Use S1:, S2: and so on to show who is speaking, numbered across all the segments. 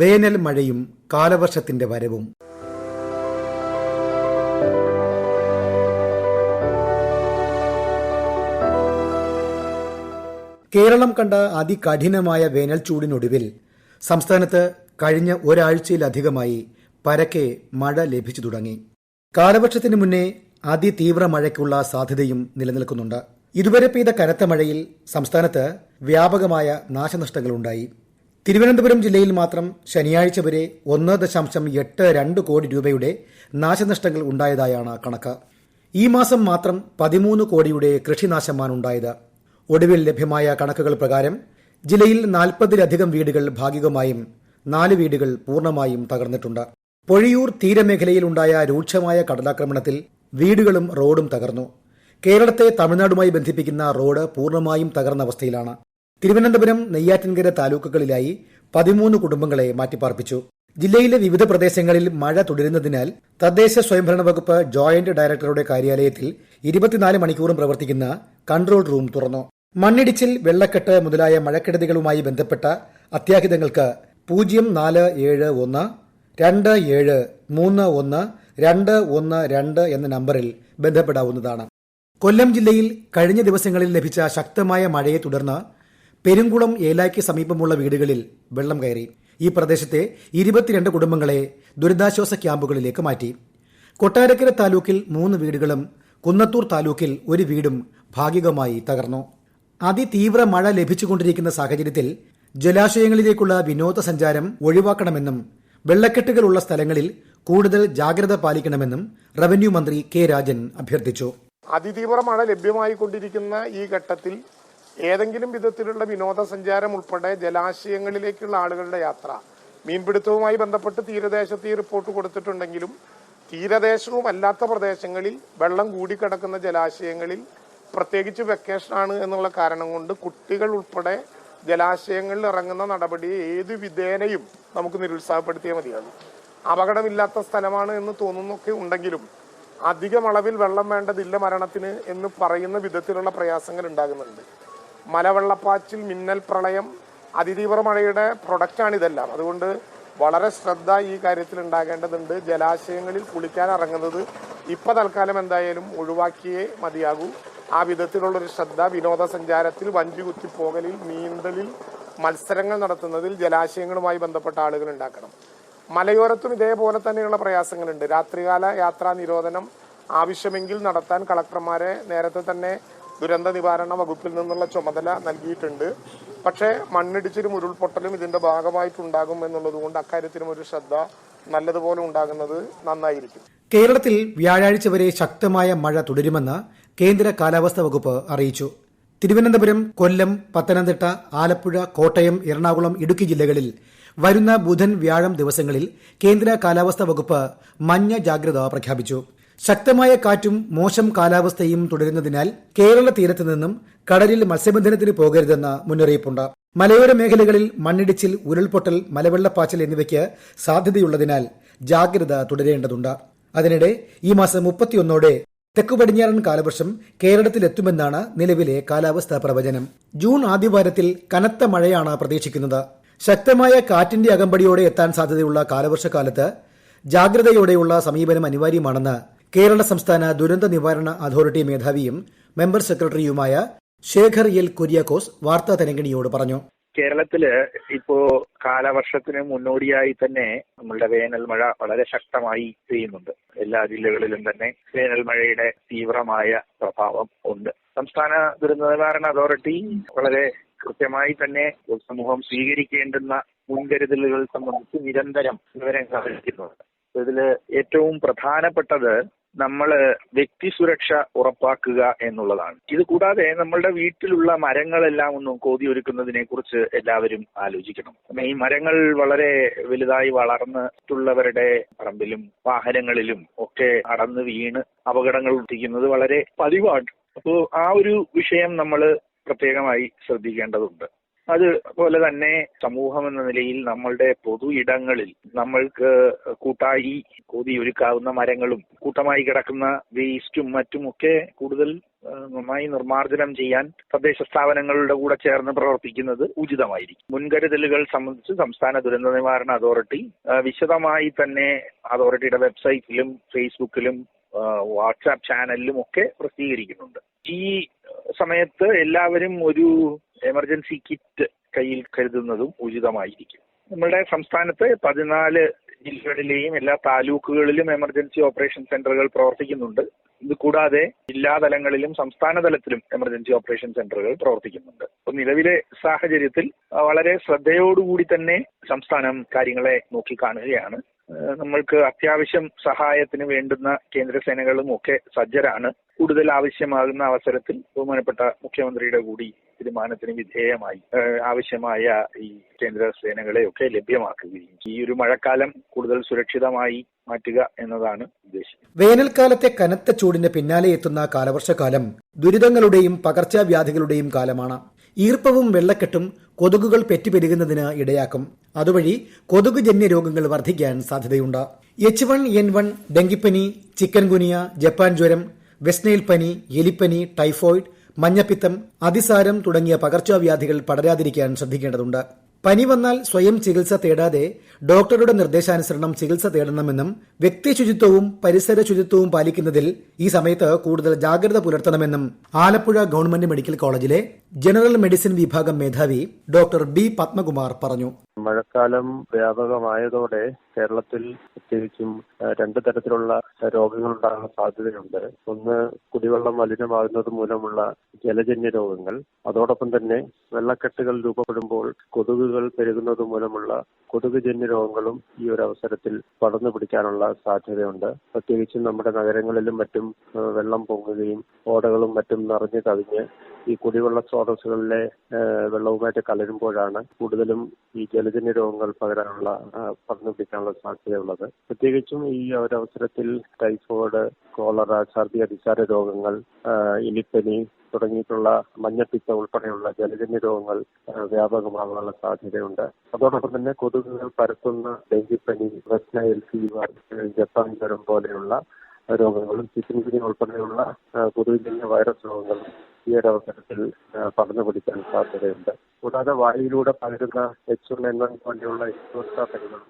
S1: വേനൽ മഴയും കാലവർഷത്തിന്റെ വരവും കേരളം കണ്ട അതികഠിനമായ വേനൽ ചൂടിനൊടുവിൽ സംസ്ഥാനത്ത് കഴിഞ്ഞ ഒരാഴ്ചയിലധികമായി പരക്കെ മഴ ലഭിച്ചു തുടങ്ങി കാലവർഷത്തിന് മുന്നേ അതിതീവ്ര മഴയ്ക്കുള്ള സാധ്യതയും നിലനിൽക്കുന്നുണ്ട് ഇതുവരെ പെയ്ത കനത്ത മഴയിൽ സംസ്ഥാനത്ത് വ്യാപകമായ നാശനഷ്ടങ്ങളുണ്ടായി തിരുവനന്തപുരം ജില്ലയിൽ മാത്രം ശനിയാഴ്ച വരെ ഒന്ന് ദശാംശം എട്ട് രണ്ട് കോടി രൂപയുടെ നാശനഷ്ടങ്ങൾ ഉണ്ടായതായാണ് കണക്ക് ഈ മാസം മാത്രം പതിമൂന്ന് കോടിയുടെ കൃഷിനാശമാണുണ്ടായത് ഒടുവിൽ ലഭ്യമായ കണക്കുകൾ പ്രകാരം ജില്ലയിൽ നാൽപ്പതിലധികം വീടുകൾ ഭാഗികമായും നാല് വീടുകൾ പൂർണ്ണമായും തകർന്നിട്ടുണ്ട് പൊഴിയൂർ ഉണ്ടായ രൂക്ഷമായ കടലാക്രമണത്തിൽ വീടുകളും റോഡും തകർന്നു കേരളത്തെ തമിഴ്നാടുമായി ബന്ധിപ്പിക്കുന്ന റോഡ് പൂർണ്ണമായും തകർന്ന അവസ്ഥയിലാണ് തിരുവനന്തപുരം നെയ്യാറ്റിൻകര താലൂക്കുകളിലായി പതിമൂന്ന് കുടുംബങ്ങളെ മാറ്റിപ്പാർപ്പിച്ചു ജില്ലയിലെ വിവിധ പ്രദേശങ്ങളിൽ മഴ തുടരുന്നതിനാൽ തദ്ദേശ സ്വയംഭരണ വകുപ്പ് ജോയിന്റ് ഡയറക്ടറുടെ കാര്യാലയത്തിൽ ഇരുപത്തിനാല് മണിക്കൂറും പ്രവർത്തിക്കുന്ന കൺട്രോൾ റൂം തുറന്നു മണ്ണിടിച്ചിൽ വെള്ളക്കെട്ട് മുതലായ മഴക്കെടുതികളുമായി ബന്ധപ്പെട്ട അത്യാഹിതങ്ങൾക്ക് പൂജ്യം നാല് ഏഴ് ഒന്ന് രണ്ട് ഏഴ് മൂന്ന് ഒന്ന് രണ്ട് ഒന്ന് രണ്ട് എന്ന നമ്പറിൽ ബന്ധപ്പെടാവുന്നതാണ് കൊല്ലം ജില്ലയിൽ കഴിഞ്ഞ ദിവസങ്ങളിൽ ലഭിച്ച ശക്തമായ മഴയെ തുടർന്ന് പെരുങ്കുളം ഏലായ്ക്ക് സമീപമുള്ള വീടുകളിൽ വെള്ളം കയറി ഈ പ്രദേശത്തെ ഇരുപത്തിരണ്ട് കുടുംബങ്ങളെ ദുരിതാശ്വാസ ക്യാമ്പുകളിലേക്ക് മാറ്റി കൊട്ടാരക്കര താലൂക്കിൽ മൂന്ന് വീടുകളും കുന്നത്തൂർ താലൂക്കിൽ ഒരു വീടും ഭാഗികമായി തകർന്നു അതിതീവ്ര മഴ ലഭിച്ചുകൊണ്ടിരിക്കുന്ന സാഹചര്യത്തിൽ ജലാശയങ്ങളിലേക്കുള്ള വിനോദസഞ്ചാരം ഒഴിവാക്കണമെന്നും വെള്ളക്കെട്ടുകളുള്ള സ്ഥലങ്ങളിൽ കൂടുതൽ ജാഗ്രത പാലിക്കണമെന്നും റവന്യൂ മന്ത്രി കെ രാജൻ അഭ്യർത്ഥിച്ചു
S2: അതിതീവ്ര മഴ ലഭ്യമായിക്കൊണ്ടിരിക്കുന്ന ഈ ഘട്ടത്തിൽ ഏതെങ്കിലും വിധത്തിലുള്ള വിനോദസഞ്ചാരം ഉൾപ്പെടെ ജലാശയങ്ങളിലേക്കുള്ള ആളുകളുടെ യാത്ര മീൻപിടുത്തവുമായി ബന്ധപ്പെട്ട് തീരദേശത്ത് ഈ റിപ്പോർട്ട് കൊടുത്തിട്ടുണ്ടെങ്കിലും തീരദേശവും അല്ലാത്ത പ്രദേശങ്ങളിൽ വെള്ളം കൂടിക്കിടക്കുന്ന ജലാശയങ്ങളിൽ പ്രത്യേകിച്ച് ആണ് എന്നുള്ള കാരണം കൊണ്ട് കുട്ടികൾ ഉൾപ്പെടെ ജലാശയങ്ങളിൽ ഇറങ്ങുന്ന നടപടിയെ ഏത് വിധേനയും നമുക്ക് നിരുത്സാഹപ്പെടുത്തിയേ മതിയാണ് അപകടമില്ലാത്ത സ്ഥലമാണ് എന്ന് തോന്നുന്നൊക്കെ ഉണ്ടെങ്കിലും അധികം അളവിൽ വെള്ളം വേണ്ടതില്ല മരണത്തിന് എന്ന് പറയുന്ന വിധത്തിലുള്ള പ്രയാസങ്ങൾ ഉണ്ടാകുന്നുണ്ട് മലവെള്ളപ്പാച്ചിൽ മിന്നൽ പ്രളയം അതിതീവ്ര മഴയുടെ പ്രൊഡക്റ്റാണ് ഇതെല്ലാം അതുകൊണ്ട് വളരെ ശ്രദ്ധ ഈ കാര്യത്തിൽ ഉണ്ടാകേണ്ടതുണ്ട് ജലാശയങ്ങളിൽ കുളിക്കാൻ ഇറങ്ങുന്നത് ഇപ്പൊ തൽക്കാലം എന്തായാലും ഒഴിവാക്കിയേ മതിയാകൂ ആ വിധത്തിലുള്ളൊരു ശ്രദ്ധ വിനോദസഞ്ചാരത്തിൽ വഞ്ചി കുത്തിപ്പോകലിൽ നീന്തലിൽ മത്സരങ്ങൾ നടത്തുന്നതിൽ ജലാശയങ്ങളുമായി ബന്ധപ്പെട്ട ആളുകൾ ഉണ്ടാക്കണം മലയോരത്തും ഇതേപോലെ തന്നെയുള്ള പ്രയാസങ്ങളുണ്ട് രാത്രികാല യാത്രാ നിരോധനം ആവശ്യമെങ്കിൽ നടത്താൻ കളക്ടർമാരെ നേരത്തെ തന്നെ ദുരന്ത നിവാരണ വകുപ്പിൽ നിന്നുള്ള ചുമതല നൽകിയിട്ടുണ്ട് പക്ഷേ മണ്ണിടിച്ചിലും ഉരുൾപൊട്ടലും ഇതിന്റെ ഭാഗമായിട്ടുണ്ടാകും എന്നുള്ളത് കൊണ്ട് അക്കാര്യത്തിലും ഒരു ശ്രദ്ധ നല്ലതുപോലെ ഉണ്ടാകുന്നത് നന്നായിരിക്കും
S1: കേരളത്തിൽ വ്യാഴാഴ്ച വരെ ശക്തമായ മഴ തുടരുമെന്ന് കേന്ദ്ര കാലാവസ്ഥാ വകുപ്പ് അറിയിച്ചു തിരുവനന്തപുരം കൊല്ലം പത്തനംതിട്ട ആലപ്പുഴ കോട്ടയം എറണാകുളം ഇടുക്കി ജില്ലകളിൽ വരുന്ന ബുധൻ വ്യാഴം ദിവസങ്ങളിൽ കേന്ദ്ര കാലാവസ്ഥാ വകുപ്പ് മഞ്ഞ ജാഗ്രത പ്രഖ്യാപിച്ചു ശക്തമായ കാറ്റും മോശം കാലാവസ്ഥയും തുടരുന്നതിനാൽ കേരള തീരത്ത് നിന്നും കടലിൽ മത്സ്യബന്ധനത്തിന് പോകരുതെന്ന് മുന്നറിയിപ്പുണ്ട് മലയോര മേഖലകളിൽ മണ്ണിടിച്ചിൽ ഉരുൾപൊട്ടൽ മലവെള്ളപ്പാച്ചൽ എന്നിവയ്ക്ക് സാധ്യതയുള്ളതിനാൽ ജാഗ്രത തുടരേണ്ടതുണ്ട് അതിനിടെ ഈ മാസം മുപ്പത്തിയൊന്നോടെ തെക്കു പടിഞ്ഞാറൻ കാലവർഷം കേരളത്തിലെത്തുമെന്നാണ് നിലവിലെ കാലാവസ്ഥാ പ്രവചനം ജൂൺ ആദ്യവാരത്തിൽ കനത്ത മഴയാണ് പ്രതീക്ഷിക്കുന്നത് ശക്തമായ കാറ്റിന്റെ അകമ്പടിയോടെ എത്താൻ സാധ്യതയുള്ള കാലവർഷക്കാലത്ത് ജാഗ്രതയോടെയുള്ള സമീപനം അനിവാര്യമാണെന്ന് കേരള സംസ്ഥാന ദുരന്ത നിവാരണ അതോറിറ്റി മേധാവിയും മെമ്പർ സെക്രട്ടറിയുമായ ശേഖർ എൽ കുര്യാക്കോസ് വാർത്താ തരംഗിണിയോട് പറഞ്ഞു
S3: കേരളത്തില് ഇപ്പോ കാലവർഷത്തിന് മുന്നോടിയായി തന്നെ നമ്മളുടെ വേനൽ മഴ വളരെ ശക്തമായി പെയ്യുന്നുണ്ട് എല്ലാ ജില്ലകളിലും തന്നെ വേനൽ മഴയുടെ തീവ്രമായ പ്രഭാവം ഉണ്ട് സംസ്ഥാന ദുരന്ത നിവാരണ അതോറിറ്റി വളരെ കൃത്യമായി തന്നെ സമൂഹം സ്വീകരിക്കേണ്ടുന്ന മുൻകരുതലുകൾ സംബന്ധിച്ച് നിരന്തരം വിവരങ്ങൾ അറിയിക്കുന്നുണ്ട് ഇതിൽ ഏറ്റവും പ്രധാനപ്പെട്ടത് നമ്മൾ വ്യക്തി സുരക്ഷ ഉറപ്പാക്കുക എന്നുള്ളതാണ് ഇത് കൂടാതെ നമ്മളുടെ വീട്ടിലുള്ള മരങ്ങളെല്ലാം ഒന്നും കോതി ഒരുക്കുന്നതിനെ കുറിച്ച് എല്ലാവരും ആലോചിക്കണം ഈ മരങ്ങൾ വളരെ വലുതായി വളർന്നിട്ടുള്ളവരുടെ പറമ്പിലും വാഹനങ്ങളിലും ഒക്കെ അടന്ന് വീണ് അപകടങ്ങൾ ഉദ്ധിക്കുന്നത് വളരെ പതിവാണ് അപ്പോൾ ആ ഒരു വിഷയം നമ്മൾ പ്രത്യേകമായി ശ്രദ്ധിക്കേണ്ടതുണ്ട് അതുപോലെ തന്നെ സമൂഹം എന്ന നിലയിൽ നമ്മളുടെ പൊതു ഇടങ്ങളിൽ നമ്മൾക്ക് കൂട്ടായി കൂടി ഒരുക്കാവുന്ന മരങ്ങളും കൂട്ടമായി കിടക്കുന്ന വേസ്റ്റും ഒക്കെ കൂടുതൽ നന്നായി നിർമ്മാർജ്ജനം ചെയ്യാൻ തദ്ദേശ സ്ഥാപനങ്ങളുടെ കൂടെ ചേർന്ന് പ്രവർത്തിക്കുന്നത് ഉചിതമായിരിക്കും മുൻകരുതലുകൾ സംബന്ധിച്ച് സംസ്ഥാന ദുരന്ത നിവാരണ അതോറിറ്റി വിശദമായി തന്നെ അതോറിറ്റിയുടെ വെബ്സൈറ്റിലും ഫേസ്ബുക്കിലും വാട്സാപ്പ് ചാനലിലും ഒക്കെ പ്രസിദ്ധീകരിക്കുന്നുണ്ട് ഈ സമയത്ത് എല്ലാവരും ഒരു എമർജൻസി കിറ്റ് കയ്യിൽ കരുതുന്നതും ഉചിതമായിരിക്കും നമ്മുടെ സംസ്ഥാനത്ത് പതിനാല് ജില്ലകളിലെയും എല്ലാ താലൂക്കുകളിലും എമർജൻസി ഓപ്പറേഷൻ സെന്ററുകൾ പ്രവർത്തിക്കുന്നുണ്ട് ഇത് കൂടാതെ ജില്ലാ തലങ്ങളിലും സംസ്ഥാന തലത്തിലും എമർജൻസി ഓപ്പറേഷൻ സെന്ററുകൾ പ്രവർത്തിക്കുന്നുണ്ട് അപ്പൊ നിലവിലെ സാഹചര്യത്തിൽ വളരെ ശ്രദ്ധയോടുകൂടി തന്നെ സംസ്ഥാനം കാര്യങ്ങളെ നോക്കിക്കാണുകയാണ് നമ്മൾക്ക് അത്യാവശ്യം സഹായത്തിന് വേണ്ടുന്ന കേന്ദ്രസേനകളും ഒക്കെ സജ്ജരാണ് കൂടുതൽ ആവശ്യമാകുന്ന അവസരത്തിൽ ബഹുമാനപ്പെട്ട മുഖ്യമന്ത്രിയുടെ കൂടി തീരുമാനത്തിന് വിധേയമായി ആവശ്യമായ ഈ കേന്ദ്ര ഒക്കെ ലഭ്യമാക്കുകയും ഈ ഒരു മഴക്കാലം കൂടുതൽ സുരക്ഷിതമായി മാറ്റുക എന്നതാണ് ഉദ്ദേശം
S1: വേനൽക്കാലത്തെ കനത്ത ചൂടിന് പിന്നാലെ എത്തുന്ന കാലവർഷക്കാലം ദുരിതങ്ങളുടെയും പകർച്ചവ്യാധികളുടെയും കാലമാണ് ഈർപ്പവും വെള്ളക്കെട്ടും കൊതുകുകൾ പെറ്റുപെരുകുന്നതിന് ഇടയാക്കും അതുവഴി കൊതുകുജന്യ രോഗങ്ങൾ വർദ്ധിക്കാൻ സാധ്യതയുണ്ട് എച്ച് വൺ എൻ വൺ ഡെങ്കിപ്പനി ചിക്കൻ ഗുനിയ ജപ്പാൻ ജ്വരം വെസ്റ്റ്നൈൽ പനി എലിപ്പനി ടൈഫോയിഡ് മഞ്ഞപ്പിത്തം അതിസാരം തുടങ്ങിയ പകർച്ചവ്യാധികൾ പടരാതിരിക്കാൻ ശ്രദ്ധിക്കേണ്ടതുണ്ട് പനി വന്നാൽ സ്വയം ചികിത്സ തേടാതെ ഡോക്ടറുടെ നിർദ്ദേശാനുസരണം ചികിത്സ തേടണമെന്നും വ്യക്തി ശുചിത്വവും പരിസര ശുചിത്വവും പാലിക്കുന്നതിൽ ഈ സമയത്ത് കൂടുതൽ ജാഗ്രത പുലർത്തണമെന്നും ആലപ്പുഴ ഗവൺമെന്റ് മെഡിക്കൽ കോളേജിലെ ജനറൽ മെഡിസിൻ വിഭാഗം മേധാവി ഡോക്ടർ ബി പത്മകുമാർ പറഞ്ഞു
S4: മഴക്കാലം വ്യാപകമായതോടെ കേരളത്തിൽ പ്രത്യേകിച്ചും രണ്ട് തരത്തിലുള്ള രോഗങ്ങൾ ഉണ്ടാകാൻ സാധ്യതയുണ്ട് ഒന്ന് കുടിവെള്ളം മലിനമാകുന്നത് മൂലമുള്ള ജലജന്യ രോഗങ്ങൾ അതോടൊപ്പം തന്നെ വെള്ളക്കെട്ടുകൾ രൂപപ്പെടുമ്പോൾ കൊതുകുകൾ പെരുകുന്നത് മൂലമുള്ള ജന്യ രോഗങ്ങളും ഈ ഒരു അവസരത്തിൽ പടർന്നു പിടിക്കാനുള്ള സാധ്യതയുണ്ട് പ്രത്യേകിച്ചും നമ്മുടെ നഗരങ്ങളിലും മറ്റും വെള്ളം പൊങ്ങുകയും ഓടകളും മറ്റും നിറഞ്ഞു കവിഞ്ഞ് ഈ കുടിവെള്ള സ്രോതസ്സുകളിലെ വെള്ളവുമായിട്ട് കലരുമ്പോഴാണ് കൂടുതലും ഈ ജലജന്യ രോഗങ്ങൾ പകരാനുള്ള പടർന്നു പിടിക്കാനുള്ള സാധ്യതയുള്ളത് പ്രത്യേകിച്ചും ഈ ഒരവസരത്തിൽ ടൈഫോയിഡ് കോളറ ഛർദി അതിസാര രോഗങ്ങൾ ഇലിപ്പനി തുടങ്ങിയിട്ടുള്ള മഞ്ഞപ്പിത്ത ഉൾപ്പെടെയുള്ള ജലജന്യ രോഗങ്ങൾ വ്യാപകമാകാനുള്ള സാധ്യതയുണ്ട് അതോടൊപ്പം തന്നെ കൊതുകുകൾ പരത്തുന്ന ഡെങ്കിപ്പനി വെസ്റ്റ് നൈൽ ഫീവർ ജപ്പാൻ ജ്വരം പോലെയുള്ള രോഗങ്ങളും ചിക്കൻഗുനി ഉൾപ്പെടെയുള്ള പൊതുവിജന്യ വൈറസ് രോഗങ്ങളും ഈ ഒരു അവസരത്തിൽ പടർന്നു പിടിക്കാൻ സാധ്യതയുണ്ട് കൂടാതെ വായുവിലൂടെ പകരുന്ന എച്ച് വൺ എൻ വൺ പോലെയുള്ള എക്സ്പോസ്റ്റാട്ടകളും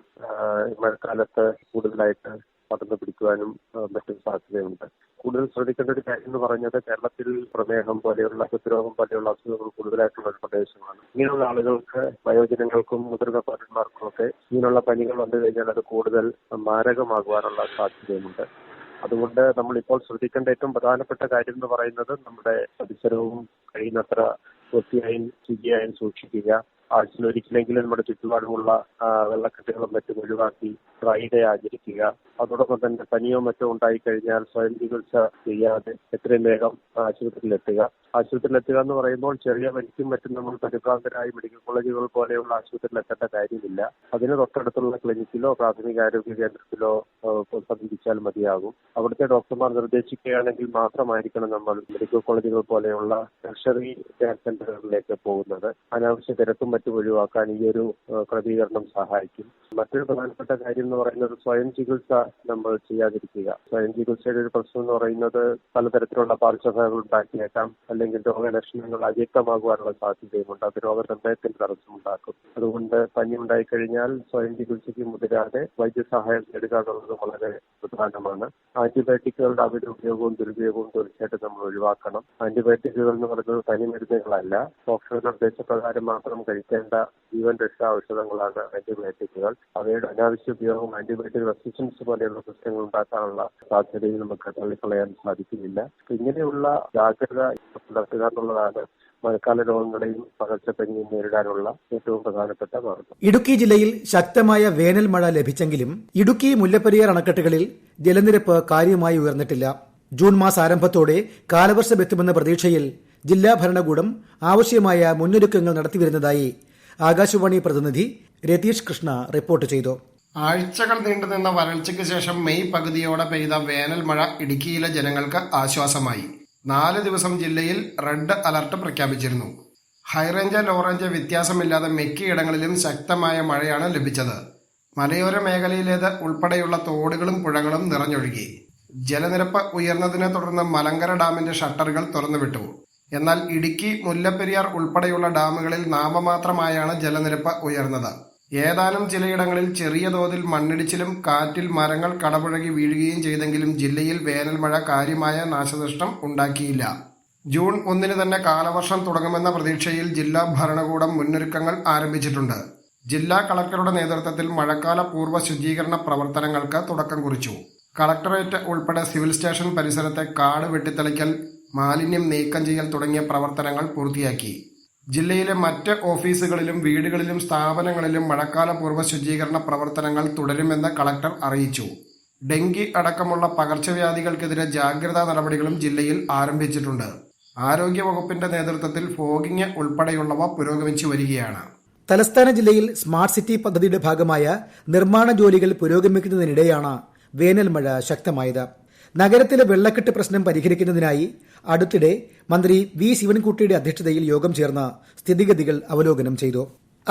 S4: മഴക്കാലത്ത് കൂടുതലായിട്ട് പടർന്നു പിടിക്കുവാനും മറ്റും സാധ്യതയുണ്ട് കൂടുതൽ ശ്രദ്ധിക്കേണ്ട ഒരു കാര്യം എന്ന് പറഞ്ഞത് കേരളത്തിൽ പ്രമേഹം പോലെയുള്ള ഹൃദ്രോഗം പോലെയുള്ള അസുഖങ്ങൾ കൂടുതലായിട്ടുള്ള ഒരു പ്രദേശമാണ് ഇങ്ങനെയുള്ള ആളുകൾക്ക് വയോജനങ്ങൾക്കും മുതിർന്ന പൗരന്മാർക്കും ഒക്കെ ഇങ്ങനെയുള്ള പനികൾ വന്നു കഴിഞ്ഞാൽ അത് കൂടുതൽ മാരകമാകുവാനുള്ള സാധ്യതയുമുണ്ട് അതുകൊണ്ട് നമ്മൾ ഇപ്പോൾ ശ്രദ്ധിക്കേണ്ട ഏറ്റവും പ്രധാനപ്പെട്ട കാര്യം എന്ന് പറയുന്നത് നമ്മുടെ പരിസരവും കഴിയുന്നത്ര വൃത്തിയായും ശുചിയായും സൂക്ഷിക്കുക ആഴ്ചയിലൊരിക്കലെങ്കിലും നമ്മുടെ ചുറ്റുപാടുമുള്ള വെള്ളക്കെട്ടുകളും മറ്റും ഒഴിവാക്കി ഫ്രൈഡേ ആചരിക്കുക അതോടൊപ്പം തന്നെ പനിയോ മറ്റോ ഉണ്ടായി കഴിഞ്ഞാൽ സ്വയം ചികിത്സ ചെയ്യാതെ എത്രയും വേഗം ആശുപത്രിയിലെത്തുക ആശുപത്രിയിലെത്തുക എന്ന് പറയുമ്പോൾ ചെറിയ പനിക്കും മറ്റും നമ്മൾ പരിഭ്രാന്തരായി മെഡിക്കൽ കോളേജുകൾ പോലെയുള്ള എത്തേണ്ട കാര്യമില്ല അതിന് തൊട്ടടുത്തുള്ള ക്ലിനിക്കിലോ പ്രാഥമിക ആരോഗ്യ കേന്ദ്രത്തിലോ സമീപിച്ചാൽ മതിയാകും അവിടുത്തെ ഡോക്ടർമാർ നിർദ്ദേശിക്കുകയാണെങ്കിൽ മാത്രമായിരിക്കണം നമ്മൾ മെഡിക്കൽ കോളേജുകൾ പോലെയുള്ള ടർഷറി കെയർ സെന്ററുകളിലേക്ക് പോകുന്നത് അനാവശ്യ തിരക്കും മറ്റും ഒഴിവാക്കാൻ ഈ ഒരു ക്രമീകരണം സഹായിക്കും മറ്റൊരു പ്രധാനപ്പെട്ട കാര്യം എന്ന് പറയുന്നത് സ്വയം ചികിത്സ നമ്മൾ ചെയ്യാതിരിക്കുക സ്വയം ചികിത്സയുടെ ഒരു പ്രശ്നം എന്ന് പറയുന്നത് പലതരത്തിലുള്ള പാർശ്വഫലങ്ങൾ ഉണ്ടാക്കിയേക്കാം അല്ലെങ്കിൽ രോഗലക്ഷണങ്ങൾ അവ്യക്തമാകുവാനുള്ള സാധ്യതയുമുണ്ട് അത് രോഗനിർണയത്തിന് തടസ്സമുണ്ടാക്കും അതുകൊണ്ട് പനി ഉണ്ടായിക്കഴിഞ്ഞാൽ സ്വയം ചികിത്സയ്ക്ക് മുതിരാതെ വൈദ്യസഹായം നേടുക എന്നുള്ളത് വളരെ പ്രധാനമാണ് ആന്റിബയോട്ടിക്കുകളുടെ അവരുടെ ഉപയോഗവും ദുരുപയോഗവും തീർച്ചയായിട്ടും നമ്മൾ ഒഴിവാക്കണം ആന്റിബയോട്ടിക്കുകൾ എന്ന് പറയുന്നത് പനി മരുന്നുകളല്ല ഡോക്ടറുടെ നിർദ്ദേശപ്രകാരം മാത്രം കഴിക്കുക എത്തിക്കേണ്ട ജീവൻ രക്ഷാ ഔഷധങ്ങളാണ് ആന്റിബയോട്ടിക്കുകൾ അവയുടെ അനാവശ്യ ഉപയോഗം ആന്റിബയോട്ടിക് റെസിസ്റ്റൻസ് പോലെയുള്ള പ്രശ്നങ്ങൾ ഉണ്ടാക്കാനുള്ള സാധ്യതയും നമുക്ക് തള്ളിക്കളയാൻ സാധിക്കുന്നില്ല ഇങ്ങനെയുള്ള ജാഗ്രത പുലർത്തുക എന്നുള്ളതാണ് മഴക്കാല രോഗങ്ങളെയും പകർച്ചപ്പനിയും നേരിടാനുള്ള ഏറ്റവും പ്രധാനപ്പെട്ട മാർഗം
S1: ഇടുക്കി ജില്ലയിൽ ശക്തമായ വേനൽ മഴ ലഭിച്ചെങ്കിലും ഇടുക്കി മുല്ലപ്പെരിയാർ അണക്കെട്ടുകളിൽ ജലനിരപ്പ് കാര്യമായി ഉയർന്നിട്ടില്ല ജൂൺ മാസ ആരംഭത്തോടെ കാലവർഷമെത്തുമെന്ന പ്രതീക്ഷയിൽ ജില്ലാ ഭരണകൂടം ആവശ്യമായ മുന്നൊരുക്കങ്ങൾ നടത്തിവരുന്നതായി ആകാശവാണി പ്രതിനിധി രതീഷ് കൃഷ്ണ റിപ്പോർട്ട് ചെയ്തു
S5: ആഴ്ചകൾ നീണ്ടുനിന്ന വരൾച്ചയ്ക്ക് ശേഷം മെയ് പകുതിയോടെ പെയ്ത വേനൽ മഴ ഇടുക്കിയിലെ ജനങ്ങൾക്ക് ആശ്വാസമായി നാല് ദിവസം ജില്ലയിൽ റെഡ് അലർട്ട് പ്രഖ്യാപിച്ചിരുന്നു ഹൈറേഞ്ച് ലോറേഞ്ച് വ്യത്യാസമില്ലാതെ മിക്കയിടങ്ങളിലും ശക്തമായ മഴയാണ് ലഭിച്ചത് മലയോര മേഖലയിലേത് ഉൾപ്പെടെയുള്ള തോടുകളും പുഴകളും നിറഞ്ഞൊഴുകി ജലനിരപ്പ് ഉയർന്നതിനെ തുടർന്ന് മലങ്കര ഡാമിന്റെ ഷട്ടറുകൾ തുറന്നുവിട്ടു എന്നാൽ ഇടുക്കി മുല്ലപ്പെരിയാർ ഉൾപ്പെടെയുള്ള ഡാമുകളിൽ നാമമാത്രമായാണ് ജലനിരപ്പ് ഉയർന്നത് ഏതാനും ചിലയിടങ്ങളിൽ ചെറിയ തോതിൽ മണ്ണിടിച്ചിലും കാറ്റിൽ മരങ്ങൾ കടപുഴകി വീഴുകയും ചെയ്തെങ്കിലും ജില്ലയിൽ വേനൽ മഴ കാര്യമായ നാശനഷ്ടം ഉണ്ടാക്കിയില്ല ജൂൺ ഒന്നിന് തന്നെ കാലവർഷം തുടങ്ങുമെന്ന പ്രതീക്ഷയിൽ ജില്ലാ ഭരണകൂടം മുന്നൊരുക്കങ്ങൾ ആരംഭിച്ചിട്ടുണ്ട് ജില്ലാ കളക്ടറുടെ നേതൃത്വത്തിൽ മഴക്കാല പൂർവ്വ ശുചീകരണ പ്രവർത്തനങ്ങൾക്ക് തുടക്കം കുറിച്ചു കളക്ടറേറ്റ് ഉൾപ്പെടെ സിവിൽ സ്റ്റേഷൻ പരിസരത്തെ കാട് വെട്ടിത്തെളിക്കൽ മാലിന്യം നീക്കം ചെയ്യൽ തുടങ്ങിയ പ്രവർത്തനങ്ങൾ പൂർത്തിയാക്കി ജില്ലയിലെ മറ്റ് ഓഫീസുകളിലും വീടുകളിലും സ്ഥാപനങ്ങളിലും പൂർവ്വ ശുചീകരണ പ്രവർത്തനങ്ങൾ തുടരുമെന്ന് കളക്ടർ അറിയിച്ചു ഡെങ്കി അടക്കമുള്ള പകർച്ചവ്യാധികൾക്കെതിരെ ജാഗ്രതാ നടപടികളും ജില്ലയിൽ ആരംഭിച്ചിട്ടുണ്ട് ആരോഗ്യവകുപ്പിന്റെ നേതൃത്വത്തിൽ ഫോഗിങ് ഉൾപ്പെടെയുള്ളവ പുരോഗമിച്ചു വരികയാണ്
S1: തലസ്ഥാന ജില്ലയിൽ സ്മാർട്ട് സിറ്റി പദ്ധതിയുടെ ഭാഗമായ നിർമ്മാണ ജോലികൾ പുരോഗമിക്കുന്നതിനിടെയാണ് വേനൽമഴ ശക്തമായത് നഗരത്തിലെ വെള്ളക്കെട്ട് പ്രശ്നം പരിഹരിക്കുന്നതിനായി അടുത്തിടെ മന്ത്രി വി ശിവൻകുട്ടിയുടെ അധ്യക്ഷതയിൽ യോഗം ചേർന്ന സ്ഥിതിഗതികൾ അവലോകനം ചെയ്തു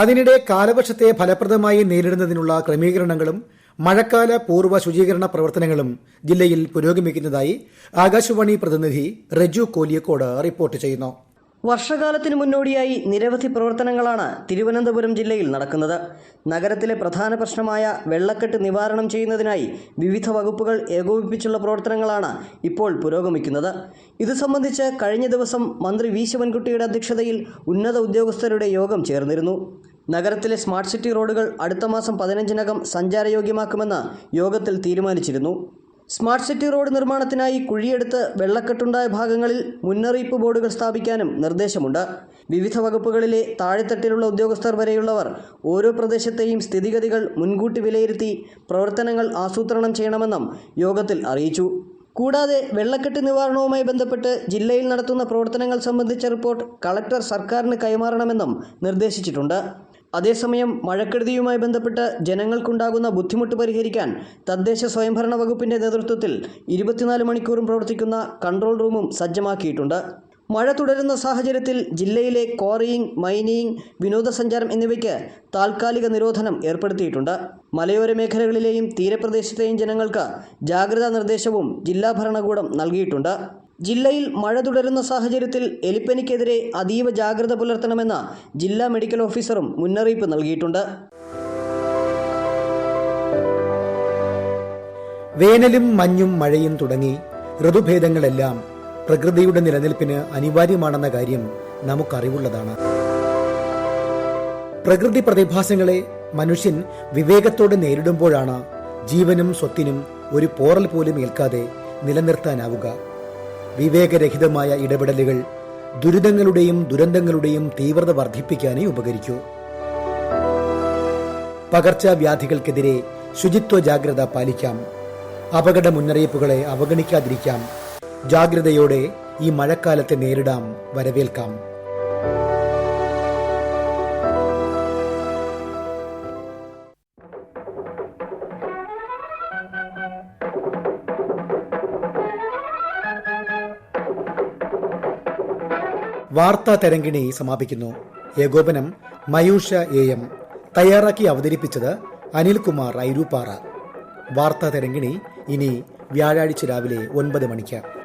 S1: അതിനിടെ കാലവർഷത്തെ ഫലപ്രദമായി നേരിടുന്നതിനുള്ള ക്രമീകരണങ്ങളും മഴക്കാല പൂർവ്വ ശുചീകരണ പ്രവർത്തനങ്ങളും ജില്ലയിൽ പുരോഗമിക്കുന്നതായി ആകാശവാണി പ്രതിനിധി റജു കോലിയക്കോട് റിപ്പോർട്ട് ചെയ്യുന്നു
S6: വർഷകാലത്തിന് മുന്നോടിയായി നിരവധി പ്രവർത്തനങ്ങളാണ് തിരുവനന്തപുരം ജില്ലയിൽ നടക്കുന്നത് നഗരത്തിലെ പ്രധാന പ്രശ്നമായ വെള്ളക്കെട്ട് നിവാരണം ചെയ്യുന്നതിനായി വിവിധ വകുപ്പുകൾ ഏകോപിപ്പിച്ചുള്ള പ്രവർത്തനങ്ങളാണ് ഇപ്പോൾ പുരോഗമിക്കുന്നത് ഇതു സംബന്ധിച്ച് കഴിഞ്ഞ ദിവസം മന്ത്രി വി ശിവൻകുട്ടിയുടെ അധ്യക്ഷതയിൽ ഉന്നത ഉദ്യോഗസ്ഥരുടെ യോഗം ചേർന്നിരുന്നു നഗരത്തിലെ സ്മാർട്ട് സിറ്റി റോഡുകൾ അടുത്ത മാസം പതിനഞ്ചിനകം സഞ്ചാരയോഗ്യമാക്കുമെന്ന് യോഗത്തിൽ തീരുമാനിച്ചിരുന്നു സ്മാർട്ട് സിറ്റി റോഡ് നിർമ്മാണത്തിനായി കുഴിയെടുത്ത് വെള്ളക്കെട്ടുണ്ടായ ഭാഗങ്ങളിൽ മുന്നറിയിപ്പ് ബോർഡുകൾ സ്ഥാപിക്കാനും നിർദ്ദേശമുണ്ട് വിവിധ വകുപ്പുകളിലെ താഴെത്തട്ടിലുള്ള ഉദ്യോഗസ്ഥർ വരെയുള്ളവർ ഓരോ പ്രദേശത്തെയും സ്ഥിതിഗതികൾ മുൻകൂട്ടി വിലയിരുത്തി പ്രവർത്തനങ്ങൾ ആസൂത്രണം ചെയ്യണമെന്നും യോഗത്തിൽ അറിയിച്ചു കൂടാതെ വെള്ളക്കെട്ട് നിവാരണവുമായി ബന്ധപ്പെട്ട് ജില്ലയിൽ നടത്തുന്ന പ്രവർത്തനങ്ങൾ സംബന്ധിച്ച റിപ്പോർട്ട് കളക്ടർ സർക്കാരിന് കൈമാറണമെന്നും നിർദ്ദേശിച്ചിട്ടുണ്ട് അതേസമയം മഴക്കെടുതിയുമായി ബന്ധപ്പെട്ട് ജനങ്ങൾക്കുണ്ടാകുന്ന ബുദ്ധിമുട്ട് പരിഹരിക്കാൻ തദ്ദേശ സ്വയംഭരണ വകുപ്പിൻ്റെ നേതൃത്വത്തിൽ ഇരുപത്തിനാല് മണിക്കൂറും പ്രവർത്തിക്കുന്ന കൺട്രോൾ റൂമും സജ്ജമാക്കിയിട്ടുണ്ട് മഴ തുടരുന്ന സാഹചര്യത്തിൽ ജില്ലയിലെ ക്വാറിയിങ് മൈനിങ് വിനോദസഞ്ചാരം എന്നിവയ്ക്ക് താൽക്കാലിക നിരോധനം ഏർപ്പെടുത്തിയിട്ടുണ്ട് മലയോര മേഖലകളിലെയും തീരപ്രദേശത്തെയും ജനങ്ങൾക്ക് ജാഗ്രതാ നിർദ്ദേശവും ജില്ലാ ഭരണകൂടം നൽകിയിട്ടുണ്ട് ജില്ലയിൽ മഴ തുടരുന്ന സാഹചര്യത്തിൽ എലിപ്പനിക്കെതിരെ അതീവ ജാഗ്രത പുലർത്തണമെന്ന ജില്ലാ മെഡിക്കൽ ഓഫീസറും മുന്നറിയിപ്പ് നൽകിയിട്ടുണ്ട്
S1: വേനലും മഞ്ഞും മഴയും തുടങ്ങി ഋതുഭേദങ്ങളെല്ലാം പ്രകൃതിയുടെ നിലനിൽപ്പിന് അനിവാര്യമാണെന്ന കാര്യം നമുക്കറിവുള്ളതാണ് പ്രകൃതി പ്രതിഭാസങ്ങളെ മനുഷ്യൻ വിവേകത്തോടെ നേരിടുമ്പോഴാണ് ജീവനും സ്വത്തിനും ഒരു പോറൽ പോലും ഏൽക്കാതെ നിലനിർത്താനാവുക വിവേകരഹിതമായ ഇടപെടലുകൾ ദുരിതങ്ങളുടെയും ദുരന്തങ്ങളുടെയും തീവ്രത വർദ്ധിപ്പിക്കാനേ ഉപകരിക്കൂ പകർച്ചവ്യാധികൾക്കെതിരെ ശുചിത്വ ജാഗ്രത പാലിക്കാം അപകട മുന്നറിയിപ്പുകളെ അവഗണിക്കാതിരിക്കാം ജാഗ്രതയോടെ ഈ മഴക്കാലത്തെ നേരിടാം വരവേൽക്കാം വാർത്താ തരംഗിണി സമാപിക്കുന്നു ഏകോപനം മയൂഷ എ എം തയ്യാറാക്കി അവതരിപ്പിച്ചത് അനിൽകുമാർ ഐരൂപ്പാറ വാർത്താ തരംഗിണി ഇനി വ്യാഴാഴ്ച രാവിലെ ഒൻപത് മണിക്ക്